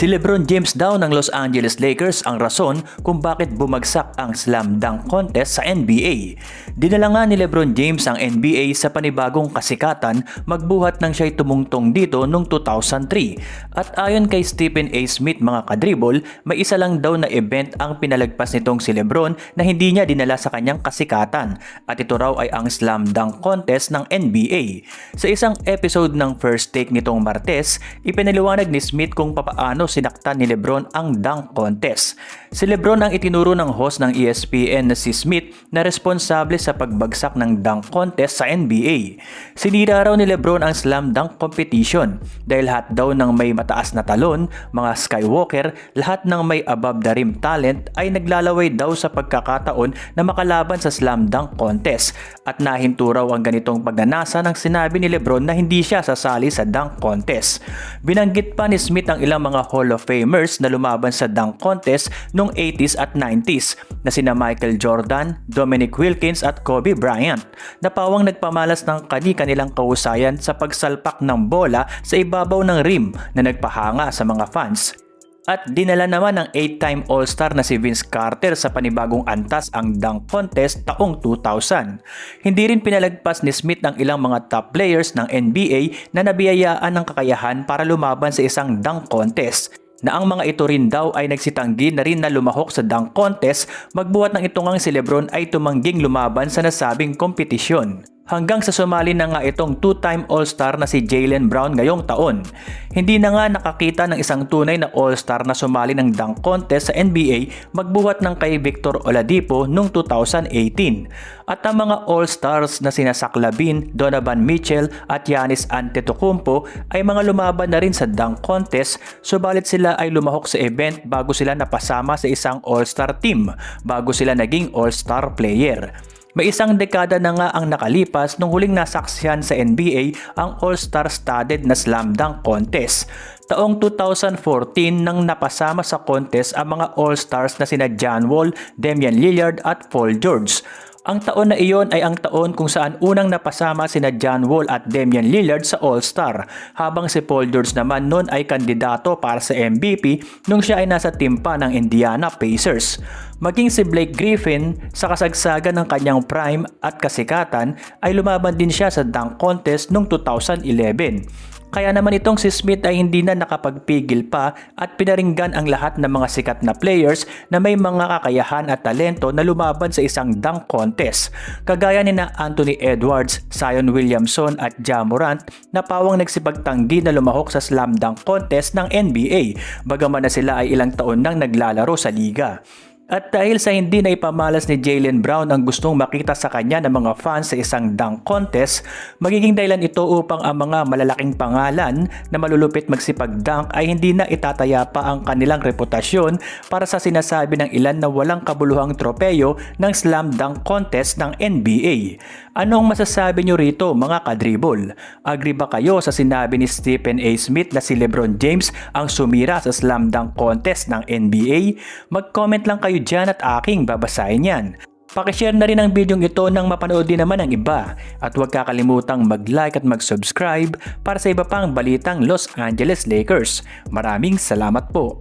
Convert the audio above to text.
Si Lebron James daw ng Los Angeles Lakers ang rason kung bakit bumagsak ang slam dunk contest sa NBA. Dinala nga ni Lebron James ang NBA sa panibagong kasikatan magbuhat nang siya'y tumungtong dito noong 2003. At ayon kay Stephen A. Smith mga kadribol, may isa lang daw na event ang pinalagpas nitong si Lebron na hindi niya dinala sa kanyang kasikatan. At ito raw ay ang slam dunk contest ng NBA. Sa isang episode ng First Take nitong Martes, ipinaliwanag ni Smith kung papaano sinaktan ni Lebron ang dunk contest. Si Lebron ang itinuro ng host ng ESPN na si Smith na responsable sa pagbagsak ng dunk contest sa NBA. Sinira raw ni Lebron ang slam dunk competition dahil lahat daw ng may mataas na talon, mga skywalker, lahat ng may above the rim talent ay naglalaway daw sa pagkakataon na makalaban sa slam dunk contest at nahinto raw ang ganitong pagnanasa nang sinabi ni Lebron na hindi siya sasali sa dunk contest. Binanggit pa ni Smith ang ilang mga Hall of Famers na lumaban sa dunk contest noong 80s at 90s na sina Michael Jordan, Dominic Wilkins at Kobe Bryant na pawang nagpamalas ng kani-kanilang kahusayan sa pagsalpak ng bola sa ibabaw ng rim na nagpahanga sa mga fans. At dinala naman ng 8-time All-Star na si Vince Carter sa panibagong antas ang dunk contest taong 2000. Hindi rin pinalagpas ni Smith ng ilang mga top players ng NBA na nabiyayaan ng kakayahan para lumaban sa isang dunk contest na ang mga ito rin daw ay nagsitanggi na rin na lumahok sa dunk contest magbuhat ng itungang si Lebron ay tumangging lumaban sa nasabing kompetisyon hanggang sa sumali na nga itong two-time All-Star na si Jalen Brown ngayong taon. Hindi na nga nakakita ng isang tunay na All-Star na sumali ng dunk contest sa NBA magbuhat ng kay Victor Oladipo noong 2018. At ang mga All-Stars na sina Zach Donovan Mitchell at Giannis Antetokounmpo ay mga lumaban na rin sa dunk contest subalit sila ay lumahok sa event bago sila napasama sa isang All-Star team bago sila naging All-Star player. May isang dekada na nga ang nakalipas nung huling nasaksihan sa NBA ang All-Star studded na slam dunk contest. Taong 2014 nang napasama sa contest ang mga All-Stars na sina John Wall, Damian Lillard at Paul George. Ang taon na iyon ay ang taon kung saan unang napasama sina John Wall at Damian Lillard sa All-Star, habang si Paul George naman noon ay kandidato para sa MVP nung siya ay nasa timpa ng Indiana Pacers. Maging si Blake Griffin sa kasagsagan ng kanyang prime at kasikatan ay lumaban din siya sa dunk contest noong 2011. Kaya naman itong si Smith ay hindi na nakapagpigil pa at pinaringgan ang lahat ng mga sikat na players na may mga kakayahan at talento na lumaban sa isang dunk contest. Kagaya ni na Anthony Edwards, Zion Williamson at Ja Morant na pawang nagsipagtanggi na lumahok sa slam dunk contest ng NBA bagaman na sila ay ilang taon nang naglalaro sa liga. At dahil sa hindi na ipamalas ni Jalen Brown ang gustong makita sa kanya ng mga fans sa isang dunk contest, magiging dahilan ito upang ang mga malalaking pangalan na malulupit magsipag-dunk ay hindi na itataya pa ang kanilang reputasyon para sa sinasabi ng ilan na walang kabuluhang tropeyo ng slam dunk contest ng NBA. Anong masasabi nyo rito mga kadribol? Agree ba kayo sa sinabi ni Stephen A. Smith na si Lebron James ang sumira sa slam dunk contest ng NBA? Mag-comment lang kayo dyan at aking babasahin yan. Pakishare na rin ang video ito nang mapanood din naman ang iba at huwag kakalimutang mag-like at mag-subscribe para sa iba pang balitang Los Angeles Lakers. Maraming salamat po.